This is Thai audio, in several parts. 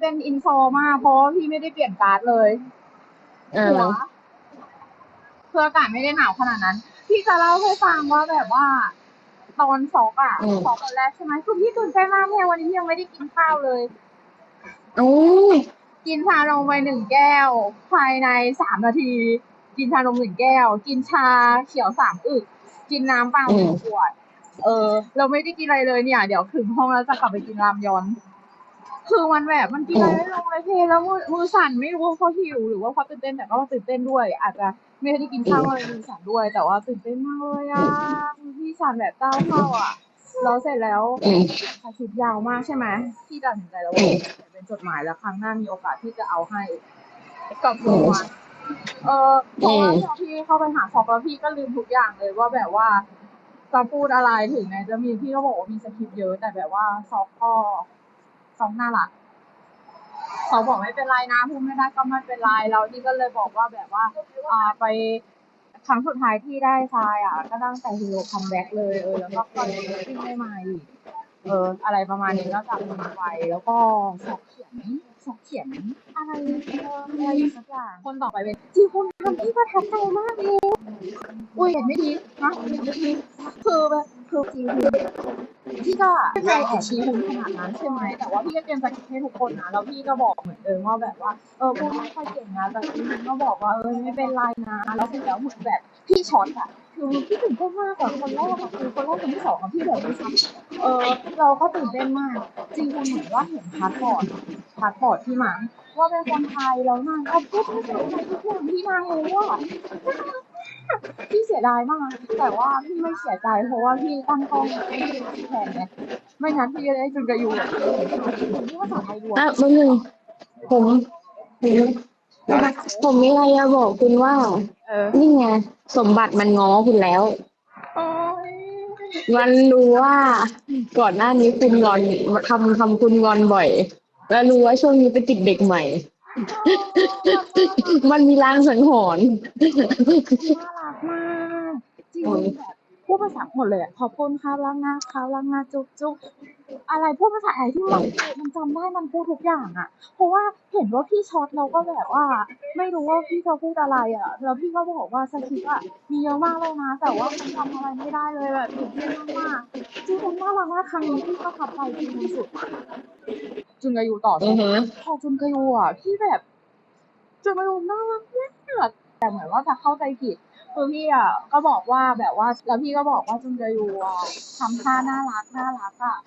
เป็นอินโฟมาก เพราะว่าพี่ไม่ได้เปลี่ยนการ์ดเลยเอหัอวคืออากาศไม่ได้หนาวขนาดนั้น พี่จะเล่าให้ฟังว่าแบบว่า ตอนซอกอะอืมซอกตอนแรกใช่ไหมคือพี่ตื่นเต้นมากแม่วันนี้พี่ยังไม่ได้กินข้าวเลย โอ้ยกินชานมไปหนึ่งแก้ว ภายในสามนาที กินชานมหนึ่งแก้ว กินชาเขียวสามอึก กินน้ำเปล่าหนึ่งขวด เออ เราไม่ได้กินอะไรเลยเนี่ย เดี๋ยวถึงห้องแล้วจะกลับไปกินรามยอน คือมันแบบมันกินอะไรไม่ลงเลยเพลแล้วมือมือสั่นไม่รู้ว่าเพราะหิวหรือว่าเพราะตื่นเต้นแต่ก็ว่าตื่นเต้นด้วย อาจจะไม่ได้กินข้าวอะไรมือสั่นด้วย แต่ว่าตื่นเต้นมากเลยอะพี่สั่นแบบเต้าเข้าอะแล้วเสร็จแล้วอืมคาชิดยาวมากใช่ไหมพี่ตัดสินใจแล้วว่าเป็นจดหมายแล้วครั้งหน้ามีโอกาสที่จะเอาให้กับรางวัลเออเพราะว่าพอพี่เข้าไปหาฟอกแล้วพี่ก็ลืมทุกอย่างเลยว่าแบบว่าจะพูดอะไรถึงแม้จะมีพี่ก็บอกว่ามีสคริปต์เยอะแต่แบบว่าซอฟก็ซอ ฟน่ารักเขาบอกไม่เป็นไรนะพูดไม่ได้ก็ไม่เป็นไรแล้วนี่ก็เลยบอกว่าแบบว่าอ่าไปครั้งสุดท้ายที่ได้ทรายอะ ก็ตั้งแต่ฮีโร่คัมแบ็กเลยเออแล้วก็ตอนนี้วิ่ไม่มาอีกเอออะไรประมาณนี้แล้วจากมันไปแล้วก็สอบเขียนสอบเขียนอะไรเอออะไรสักอย่างคนต่อไปเป็นจีคุณทำที่ประทับใจมากเลยอุ้ยเห็นไม่ดีนะเห็นไม่ดีคือแบบ คือจีคุณพี่ก็ไม่เคยแอบชี้คุณขนาดนั้นใช่ไหมแต่ว่าพี่ก็เตรียมสคริปต์ให้ทุกคนนะแล้วพี่ก็บอกเหมือนเดิมว่าแบบว่าเออพวกไม่ค่อยเก่งนะแต่พี่ก็บอกว่าเออไม่เป็นไรนะแล้วเสร็จแล้วเหมือนแบบพี่ช็อตอะคือพี่ตื่นเต้นมากกับคนแรกอะคือคนแรกคนที่สองกับพี่แบบไม่ซ้ำเออเราก็ตื่นเต้นมาก จริงๆเหมือนว่าเห็นพาสปอร์ตพาสปอร์ตที่มังว่าเป็นคนไทยแล้วนางก็พูดภาษาไทยทุกอย่างที่นางรู้อะ พี่เสียดายมาก แต่ว่าพี่ไม่เสียใจเพราะว่าพี่ตั้งกล้องไม่ได้แทนไงไม่งั้นพี่จะได้จุนกระยูอะพี่ภาษาไทยด้วยอะแป๊บนึงผมผมผมมีอะไรจะบอกคุณว่า เออนี่ไงสมบัติมันง้อคุณแล้ว โอ้ยมันรู้ว่า ก่อนหน้านี้คุณงอนทำทำคุณงอนบ่อย แล้วรู้ว่าช่วงนี้ไปติดเด็กใหม่ มันมีลางสังหรณ์ น่ารัก มาก จริงๆแบบพูดภาษาหมดเลยอะขอบคุณครับล้างหน้าครับล้างหน้าจุ๊บจุ๊บอะไรพูดภาษาไทยที่มันมันจำได้มันพูดทุกอย่างอะเพราะว่าเห็นว่าพี่ช็อตเราก็แบบว่า ไม่รู้ว่าพี่จะพูดอะไรอะแล้วพี่ก็บอกว่าสคริปต์อะมีเยอะมากเลยนะ แต่ว่ามันทำอะไรไม่ได้เลยแบบตื่นเต้นมากๆจริงๆน่ารักมากครั้งนี้พี่ประทับใจจริงที่สุดจุนกายูต่ออือฮึพอจุนกายูอะพี่แบบจุนกายูน่ารักมากแต่เหมือนว่าจะเข้าใจผิด คือพี่อะก็บอกว่าแบบว่าแล้วพี่ก็บอกว่าจุนจะอยู่ทำท่าน่ารักน่ารักอะ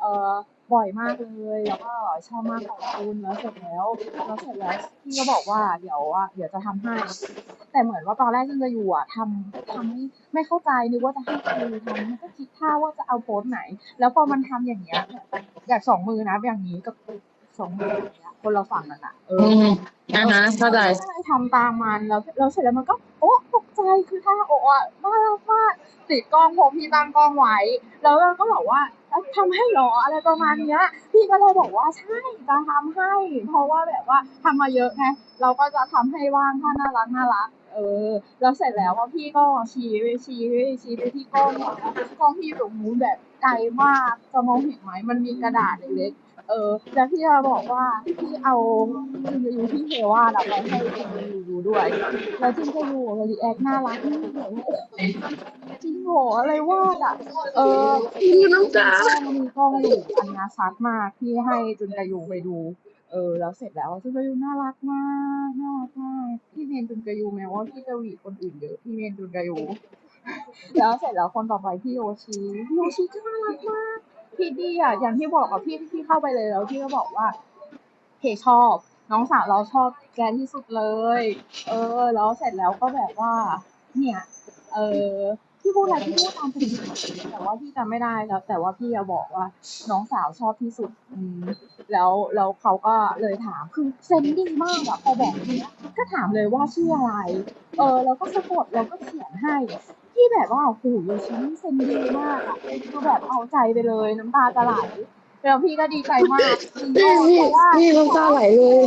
เออบ่อยมากเลยแล้วก็ชอบมากของคุณแล้วเสร็จแล้วแล้วเสร็จแล้วพี่ก็บอกว่าเดี๋ยวอะเดี๋ยวจะทำให้ แต่เหมือนว่าตอนแรกจุนจะอยู่อะทำทำไม่ไม่เข้าใจนึกว่าจะให้ครูทำมันก็คิดท่าว่าจะเอาโพสไหน แล้วพอมันทำอย่างเงี้ยแบบสองมือนะอย่างนี้กับ สองมืออย่างเงี้ยคนเราฝั่งกันอะเออือมอ่าฮะเข้าใจ ก็เลยทำตามมันแล้วแล้วเสร็จแล้วมันก็โอ้ตกใจคือถ้าโอ้อะน่ารักมากติดกล้องผมพี่ตั้งกล้องไว้ แล้วเราก็บอกว่าเอ้าทำให้เหรออะไรประมาณเนี้ย พี่ก็เลยบอกว่าใช่จะทำให้ เพราะว่าแบบว่าทำมาเยอะไงเราก็จะทำให้ว่างถ้าน่ารักน่ารัก เออ แล้วเสร็จแล้วว่าพี่ก็ชี้ไปชี้ไปชี้ไปที่กล้องอะกล้องที่อยู่ตรงนู้นแบบไกลมากจะมองเห็นไหมมันมีกระดาษเล็กๆ เออ แล้วพี่จะบอกว่าพี่เอาจินจะยูที่เทวาดอะไปให้จินจะยูดูด้วย แล้วจินจะยูกับรีแอคน่ารักมากเลยว่าโอ้โหจริงโหอะไรวาดอะเออมีน้ำตากล้องมีกล้องอยู่อันนาชัดมากพี่ให้จุนกายูไปดู เออ แล้วเสร็จแล้วจุนกายูน่ารักมากน่ารักมากพี่เมนจุนกายูแม้ว่าพี่จะหวีคนอื่นเยอะพี่เมนจุนกายูแล้วเสร็จแล้วคนต่อไปพี่โยชิพี่โยชิก็น่ารักมาก พี่ดีอะอย่างที่บอกกับพี่พี่เข้าไปเลยแล้วพี่ก็บอกว่าเพชอบ น้องสาวเราชอบแกที่สุดเลย เออ แล้วเสร็จแล้วก็แบบว่า เนี่ย เออพี่พูดอะไรพี่พูดตามสถิติแต่ว่าพี่จำไม่ได้แล้ว แต่ว่าพี่จะบอกว่า น้องสาวชอบที่สุดอืมแล้วแล้วเขาก็เลยถามคือเซนดิ้มากอะพอบอกเนี้ยก็ถามเลยว่าชื่ออะไร เออ แล้วก็สะกดแล้วก็เขียนให้ พี่แบบว่าโอ้โหโยชิเซนดีมากอะคือแบบเอาใจไปเลยน้ำตาจะไหลแล้วพี่ก็ดีใจมากจริงๆนี่นี่เพราะว่านี่น้ำตาไหลเลย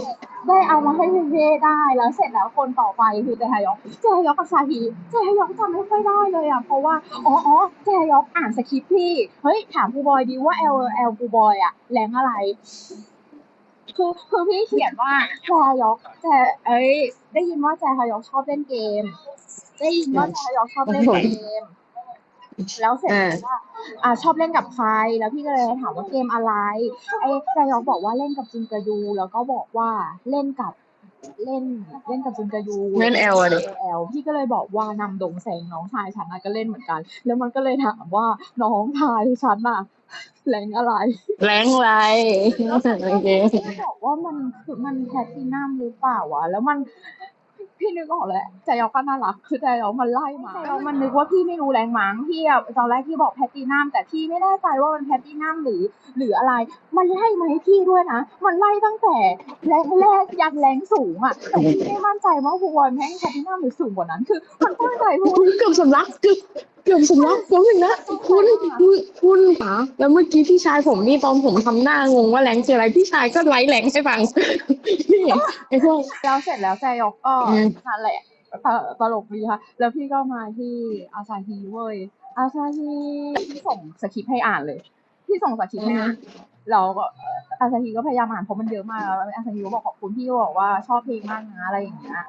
ได้เอามาให้เพ่ๆได้แล้วเสร็จแล้วคนต่อไปคือเจฮยอกเจฮยอกกับชาฮีเจฮยอกจำไม่ค่อยได้เลยอะเพราะว่าอ๋ออ๋อเจฮยอกอ่านสคริปต์พี่เฮ้ยถามกูบอยดีว่า L L กูบอยอะแรงอะไร คือคือพี่เขียนว่าแจยอกแจเอ้ย ได้ยินว่าแจฮยอกชอบเล่นเกม ได้ยินว่าแจฮยอกชอบเล่นเกม แล้วเสร็จแล้วว่า อ่าชอบเล่นกับใคร แล้วพี่ก็เลยถามว่าเกมอะไรไอ้แจยอกบอกว่าเล่นกับจินกระยูแล้วก็บอกว่าเล่นกับ เล่นเล่นกับจินกระยูเล่นแอลอะดิแอลพี่ก็เลยบอกว่านำดงแสงน้องชายฉันน่ะก็เล่นเหมือนกัน แล้วมันก็เลยถามว่าน้องชายฉันน่ะแรงอะไร แรงไรโอเคพี่บอกว่ามันคือมันแพลตตินัมหรือเปล่าวะ แล้วมัน พี่นึกออกแล้วใจยอกก็น่ารักคือใจยอกมันไล่มาใจยอกมันนึกว่าพี่ไม่รู้แรงมั้งพี่อะตอนแรกพี่บอกแพตตตินัมแต่พี่ไม่แน่ใจว่ามันแพตตตินัมหรือ หรืออะไร มันไล่มาให้พี่ด้วยนะมันไล่ตั้งแต่แรงแรกยันแรงสูงอะแต่พี่ไม่มั่นใจว่าวัวแม่งแพตตตินัมหรือสูงกว่านั้น คือมันตั้งใจพูดคุณเกือบสำลักเกือ เกือบสำลักแล้วหนึ่งนะคุณคุณคุณค่ะแล้วเมื่อกี้พี่ชายผมนี่ตอนผมทำหน้างงว่าแรงคืออะไรพี่ชายก็ไล่แรงให้ฟังนี่ไอ้พวก แล้วเสร็จแล้วแจยอกก็อืม นั่นแหละตตลกดีค่ะ แล้วพี่ก็มาที่อาซาฮีเว้ยอาซาฮีพี่ส่งสคริปต์ให้อ่านเลย พี่ส่งสคริปต์ให้อ่านเราก็เอ่ออาซาฮีก็พยายามอ่านเพราะมันเยอะมากแล้วอาซาฮีก็บอกขอบคุณพี่ก็บอกว่าชอบเพลงมากนะอะไรอย่างเงี้ย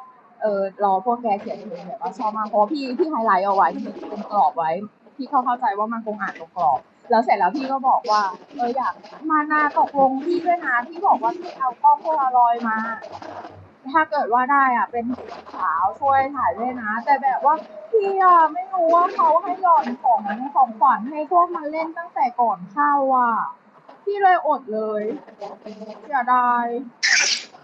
เออรอพวกแกเขียนเพลงแบบว่าชอบมากเพราะพี่พี่ไฮไลท์เอาไว้ที่เป็นกรอบไว้ พี่เข้าเข้าใจว่ามันคงอ่านตรงกรอบ แล้วเสร็จแล้วพี่ก็บอกว่า เอออยากมานาตกลงพี่ด้วยนะพี่บอกว่าพี่เอากล้องโพลารอยมา ถ้าเกิดว่าได้อะ เป็นสาวช่วยถ่ายด้วยนะ แต่แบบว่าพี่อะไม่รู้ว่าเขาให้หย่อนของของขวัญให้พวกมันเล่นตั้งแต่ก่อนเข้าอะ พี่เลยอดเลยเสียดาย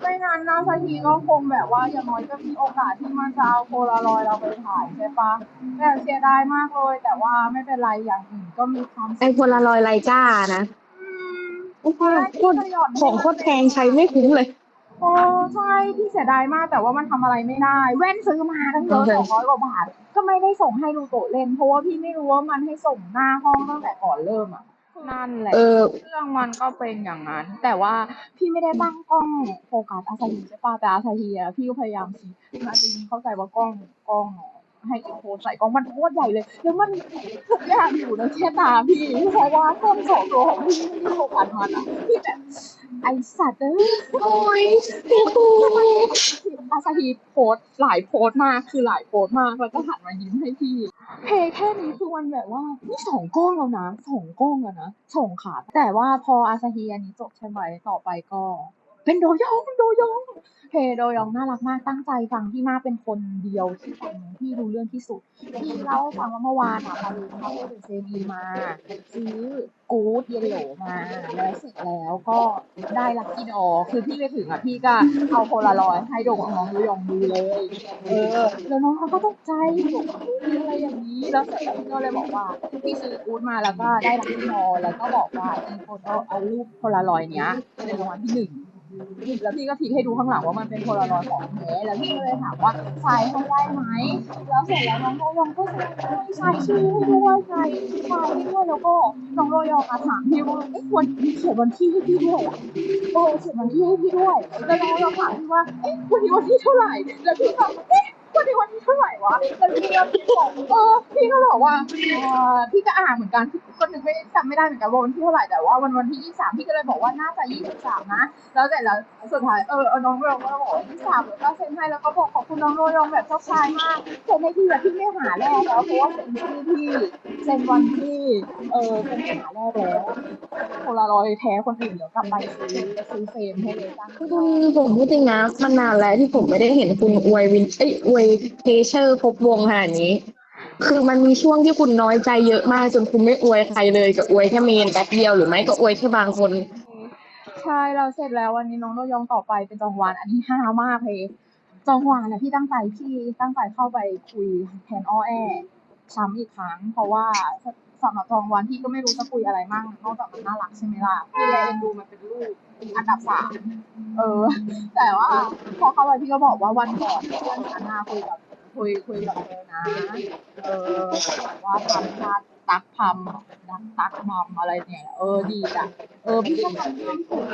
ไม่งั้นนาซาทีก็คงแบบว่าอย่างน้อยก็มีโอกาสที่มันจะเอาโพลารอยด์เราไปถ่ายใช่ปะแต่เสียดายมากเลย แต่ว่าไม่เป็นไรอย่างอื่นก็มีความสุขไอ้พลารอยไลกานะอืมโอ้โหโคตรของโคตรแพงใช้ไม่คุ้มเลยโอ้ใช่พี่เสียดายมากแต่ว่ามันทำอะไรไม่ได้ แว่นซื้อมาตั้งเยอะโอเคสองร้อยกว่าบาท ก็ไม่ได้ส่งให้ลูโตะเล่น เพราะว่าพี่ไม่รู้ว่ามันให้ส่งหน้าห้องตั้งแต่ก่อนเริ่มอะ นั่นแหละเออ เรื่องมันก็เป็นอย่างนั้น แต่ว่าพี่ไม่ได้ตั้งกล้องโฟกัสอาซาฮีใช่ป่ะแต่อาซาฮีอะพี่ก็พยายามซีอาซาฮีเข้าใจว่ากล้องกล้อง ให้อินโฟใส่กล้องมันโคตรใหญ่เลย แล้วมันทุกอย่างอยู่ในแค่ตาพี่เพราะว่ากล้องสองตัวของพี่ไม่ได้โฟกัสมันอะพี่แบบไอสัตว์เอ้ยโอ้ยโอ้โหอาซาฮีโพสต์หลายโพสต์มากคือหลายโพสต์มากแล้วก็หันมายิ้มให้พี่เพลงแค่นี้คือมันแบบว่านี่สองกล้องแล้วนะสองกล้องแล้วนะสองขาแต่ว่าพออาซาฮีอันนี้จบใช่ไหมต่อไปก็ เป็นโดยองเป็นโดยองเพโดยองน่ารักมากตั้งใจฟังพี่มากเป็นคนเดียวที่ฟังที่รู้เรื่องที่สุดพี่เล่าฟังว่าเมื่อวานอะพารุเขาไปดูเซบีมาซื้อกู๊ดเยลโลมาแล้วเสร็จแล้วก็ได้ลัคกี้ดอคือพี่ไปถึงอะพี่ก็เอาโพลารอยให้ดของน้องโดยองดูเลยเออแล้วน้องเขาก็ตกใจบอกอะไรอย่างนี้แล้วเสร็จแล้วพี่ก็เลยบอกว่าพี่ซื้อกู๊ดมาแล้วก็ได้ลัคกี้ดอแล้วก็บอกว่าอีโฟโต้เอารูปโพลารอยเนี้ยเป็นรางวัลที่หนึ่ง แล้วพี่ก็พลิกให้ดูข้างหลังว่ามันเป็นโพลารอยด์ของแท้แล้วพี่ก็เลยถามว่าใส่ให้ได้ไหมแล้วเสร็จแล้วน้องโรยองก็ใส่ใส่ชื่อให้ด้วยใส่ใส่ให้ด้วยแล้วก็น้องโรยองอะถามพี่ว่าเอ๊ะควรเขียนวันที่ให้พี่ด้วยอะโอ้เขียนวันที่ให้พี่ด้วยแล้วน้องโรยองถามพี่ว่าเอ๊ะวันนี้วันที่เท่าไหร่แล้วพี่ก็เอ๊ะ วันนี้วันที่เท่าไหร่วะแล้วพี่ก็บอกเออพี่ก็บอกว่าเออพี่ก็อ่านเหมือนกันก็นึกไม่จำไม่ได้เหมือนกันว่าวันที่เท่าไหร่แต่ว่าวันวันที่ยี่สามพี่ก็เลยบอกว่าน่าจะยี่สิบสามนะ แล้วเสร็จแล้วสุดท้ายเออเอาน้องโรยงก็บอกว่าที่สามแล้วก็เซ็นให้แล้วก็บอกขอบคุณน้องโรยองแบบเจ้าชายมากเซ็นให้พี่แบบพี่ไม่หาแรกแล้วเพราะว่าเซ็นชื่อพี่เซ็นวันที่เออเป็นหาแรกแล้วโพลารอยแท้คนอื่นเดี๋ยวกลับไปซื้อซื้อเฟรมให้เลยจ้าคุณผมพูดจริงนะมันนานแล้วที่ผมไม่ได้เห็นคุณอวยวินเอ้ยอวยเพเชอร์พบวงขนาดนี้ คือมันมีช่วงที่คุณน้อยใจเยอะมากจนคุณไม่อวยใครเลยก็อวยแค่เมนแป๊บเดียวหรือไม่ก็อวยแค่บางคน ใช่เราเสร็จแล้ววันนี้น้องโรยองต่อไปเป็นจองหวานอันนี้ห้ามากเลยจองหวานนะพี่ตั้งใจพี่ตั้งใจเข้าไปคุยแทนอ้อแอซ้ำอีกครั้ง เพราะว่า สำหรับจองหวานพี่ก็ไม่รู้จะคุยอะไรมั่งนอกจากมันน่ารักใช่ไหมล่ะพี่เลยเอ็นดูมันเป็นลูกอันดับสามเออ แต่ว่าพอเข้าไปพี่ก็บอกว่าวันก่อนเพื่อนฉันน่ะคุยกับคุยคุยกับเธอนะ เออแบบว่าทำท่าตักพำดักตักมัมอะไรเนี่ย เออดีจ้ะเออพี่ก็ทำให้ถูก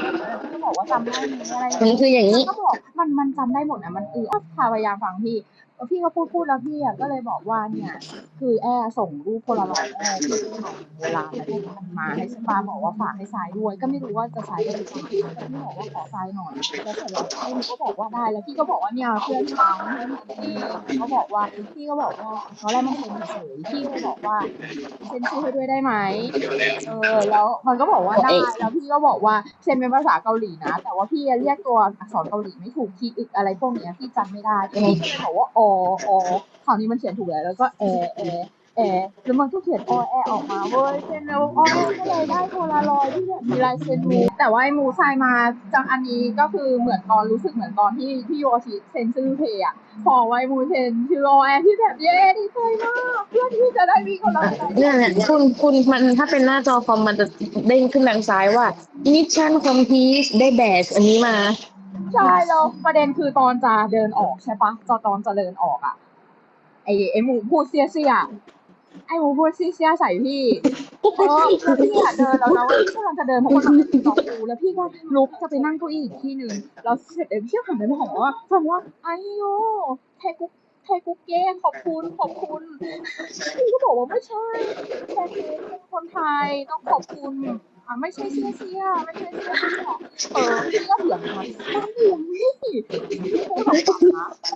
พี่ก็บอกว่าจำได้ไหมอะไรมันคืออย่างนี้ ก็บอกมันมันจำได้หมดนะมันเออพยายามฟังพี่ แล้วพี่ก็พูดพูดแล้วพี่อะก็เลยบอกว่าเนี่ย คือแอร์ส่งรูปโพลารอยด์แอร์ที่ถ่ายโบราณแล้วที่มันมาให้ใช่ปาบอกว่าฝากให้ทรายด้วย ก็ไม่รู้ว่าจะทรายได้หรือเปล่าแต่พี่บอกว่าขอทรายหน่อยแล้วเสร็จแล้วไอ้หนูก็บอกว่าได้แล้วพี่ก็บอกว่าเนี่ยเพื่อนฟังเพื่อนเองเขาบอกว่าพี่ก็บอกว่าตอนแรกมันเป็นเฉยๆพี่ก็บอกว่าเซ็นชื่อให้ด้วยได้ไหมเออแล้วมันก็บอกว่าได้แล้วพี่ก็บอกว่าเซ็นเป็นภาษาเกาหลีนะ แต่ว่าพี่เรียกตัวอักษรเกาหลีไม่ถูกคีย์อึกอะไรพวกเนี้ยพี่จำไม่ได้พี่ก็เลยบอกว่าอออคราวนี้มันเขียนถูกแล้วแล้วก็แอแอแอแล้วมันก็เขียนออแอออกมาเว้ยเซ็นแล้วออแอก็เลยได้โพลารอยที่แบบมีลายเซ็นมูแต่ว่าไอ้มูทรายมาจากอันนี้ก็คือเหมือนตอนรู้สึกเหมือนตอนที่พี่โยชิเซ็นชื่อเพย์อะพอไว้มูเซ็นชื่อออแอที่แบบเย้ดีใจมากเพื่อนที่จะได้มีคนละเนี่ยเนี่ยคุณคุณมันถ้าเป็นหน้าจอคอมมันจะเด้งขึ้นทางซ้ายว่า mission complete ได้แบชอันนี้มา ใช่แล้วประเด็นคือตอนจะเดินออกใช่ปะตอตอนจะเดินออกอะไอไอหมูพูดเสียเสียไอหมูพูดเสียเสียใส่พี่เออแล้วพี่อะเดินแล้วแล้วพี่กำลังจะเดินเพราะคนมันติดต่อกูแล้วพี่ก็ลุกจะไปนั่งเก้าอี้อีกที่หนึ่งแล้วเสร็จแล้วพี่ก็หันไปบอกว่าฟังว่าไอโยเทกุเทกุเก้ขอบคุณขอบคุณพี่ก็บอกว่าไม่ใช่เทกุเป็นคนไทยต้องขอบคุณ อะไม่ใช่เซียเซียไม่ใช่เซียเซียเออพี่ก็เถียงมันมันเถียงนี่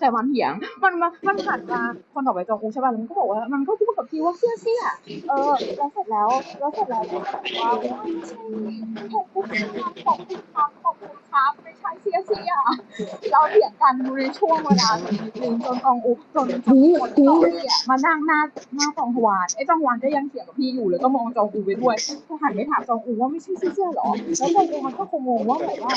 แต่มันเถียงมันมามันหันมาคนต่อไปจองอูใช่ป่ะแล้วมันก็บอกว่ามันก็พูดกับพี่ว่าเซียเซียเออแล้วเสร็จแล้วแล้วเสร็จแล้วก็บอกว่าไม่ใช่ขอบคุณครับขอบคุณครับขอบ คุณครับ ไม่ใช่เสียเสียเราเถียงกันในช่วงเวลานิดนึงจนตองอุจนจนคนที่พี่อะมานั่งหน้าหน้าจองฮวานไอ้จองฮวานก็ยังเถียงกับพี่อยู่เลยก็มองจองอูไปด้วยก็หันไปถามจองอูว่าไม่ใช่เสียเสียหรอแล้วจองอูมันก็คงงงว่าแบบว่า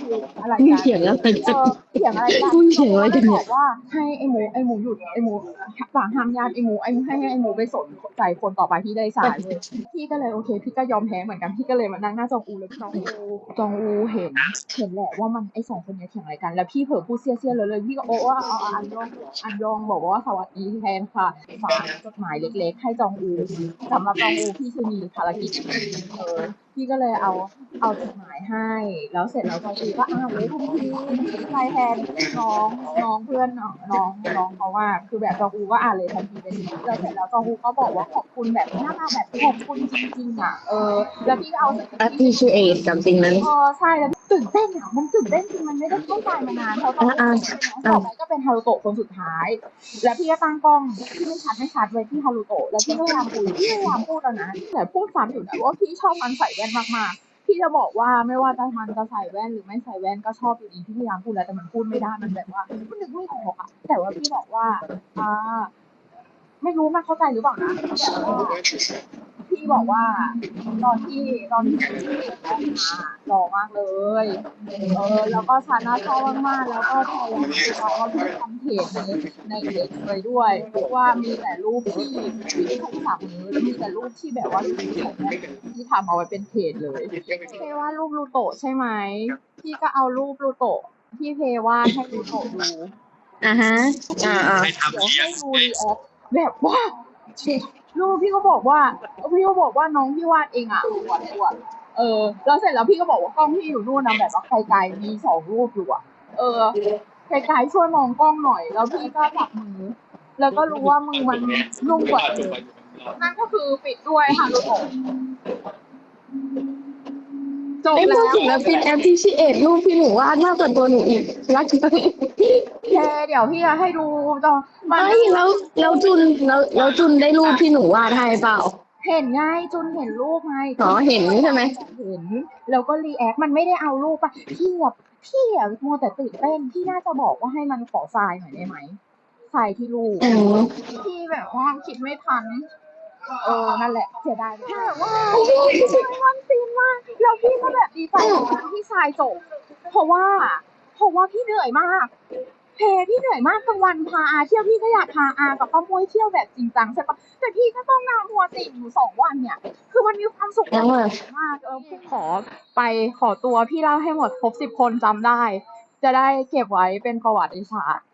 คืออะไรมีกันเถียงอะไรเอจะอเถียงอะไรกันคุยเถียงอะไรกันเนี่ยบอกว่าให้ไอ้หมูไอ้หมูหยุดไอ้หมูสั่งห้ามญาติไอ้หมูไอ้ให้ให้ไอ้หมูไปสนใจคนต่อไปที่ได้สายเลยพี่ก็เลยโอเค พี่ก็ยอมแพ้เหมือนกันพี่ก็เลยมานั่งหน้าจองอูแล้วจองอูจองอูเห็นเห็นแหละว่ามันไอ้สองคนเนี้ยเถียงอะไรกัน แล้วพี่เผลอพูดเสี้ยเสี้ยเลยเลยพี่ก็โอ้ว่าเอาอันยองอันยองบอกว่าสวัสดีแทนค่ะฝากจดหมายเล็ก ๆ ให้จองอูสำหรับจองอูพี่คือมีภารกิจเออพี่ก็เลยเอาเอาจดหมายให้ แล้วเสร็จแล้วจองอูก็อ้าวเลยทันทีใครแทนน้องน้องเพื่อนน้องน้องน้องเขาว่า คือแบบจองอูก็อ่านเลยทันทีเลยแล้วเสร็จแล้วจองอูก็บอกว่าขอบคุณแบบหน้าตาแบบขอบคุณจริงๆอะเออแล้วพี่ก็เอาสติ๊กเกอร์ appreciate กับสิ่งนั้นเออใช่แล้ว ตื่นเต้นอะมันตื่นเต้นจริงมันไม่ได้เข้าใจมานานเพราะตอนนี้อ่าต่อไปก็เป็นฮารุโตะคนสุดท้าย แล้วพี่ก็ตั้งกล้องที่ไม่ชัดไม่ชัดไว้ที่ฮารุโตะแล้วพี่ก็พยายามคุยพี่พยายามพูดแล้วนะแต่พูดซ้ำอยู่นะว่าพี่ชอบมันใส่แว่นมากๆพี่จะบอกว่าไม่ว่าจะมันจะใส่แว่นหรือไม่ใส่แว่นก็ชอบอยู่ดีพี่พยายามพูดแล้วแต่มันพูดไม่ได้มันแบบว่ามันนึกไม่ออกอะแต่ว่าพี่บอกว่าอ่าไม่รู้มันเข้าใจหรือเปล่านะแต่ว่าพี่บอกว่าตอนที่ตอนที่พี่ออกมา หล่อมากเลย เออแล้วก็ชาน่าชอบมากๆแล้วก็พยายามที่เขาว่าพี่ทำเพจในในเอ็กซ์ไปด้วย ว่ามีแต่รูปที่ที่ถูกสับมือแล้วมีแต่รูปที่แบบว่าของแม่ที่ทำเอาไว้เป็นเพจเลยเพว่ารูปลูโตะใช่ไหมพี่ก็เอารูปลูโตะที่เพวาดให้ลูโตะดูอ่าฮะอ่าอ่าไม่ทำเดี๋ยวเพี้ยให้นดูรีแอคแบบว่าลูกพี่ก็บอกว่าพี่ก็บอกว่าน้องพี่วาดเองอะอวดอวด เออแล้วเสร็จแล้วพี่ก็บอกว่ากล้องพี่อยู่นู่นนะแบบว่าไกลๆมีสองรูปอยู่อะ เออไกลๆช่วยมองกล้องหน่อย แล้วพี่ก็จับมือ แล้วก็รู้ว่ามือมันนุ่มกว่าเดิมนั่นก็คือปิดด้วยฮารุโตะจบไอ้แล้พววกศิลปิน appreciate รูปพี่หนูวาดมากกว่าตัวหนูอีกรักจังแค่เดี๋ยวพี่จะให้ดูตอนมันเอ้ยแล้วแล้วจุนแล้วแล้วจุนได้รูปที่หนูวาดให้เปล่า เห็นไงจุนเห็นรูปไงอ๋อเห็นใช่ไหม เห็น แล้วก็รีแอค มันไม่ได้เอารูปปะพี่แบบพี่อะมัวแต่ตื่นเต้นพี่น่าจะบอกว่าให้มันขอทรายหน่อยได้ไหมทรายที่รูปอืม พี่แบบว่าคิดไม่ทัน เออ นั่นแหละ เสียดายพี่แบบว่าวันซีนมากแล้วพี่ก็แบบดีใจกับที่ทรายจบเพราะว่า เพราะว่าพี่เหนื่อยมาก เพพี่เหนื่อยมากกลางวันพาอาเที่ยวพี่ก็อยากพาอากับป้ามุ้ยเที่ยวแบบจริงจังใช่ปะแต่พี่ก็ต้องนามัวติ่งอยู่สองวันเนี่ย คือมันมีความสุขยังไงมากเออพี่ขอไปขอตัวพี่เล่าให้หมดครบสิบคนจำได้ จะได้เก็บไว้เป็นประวัติศาสตร์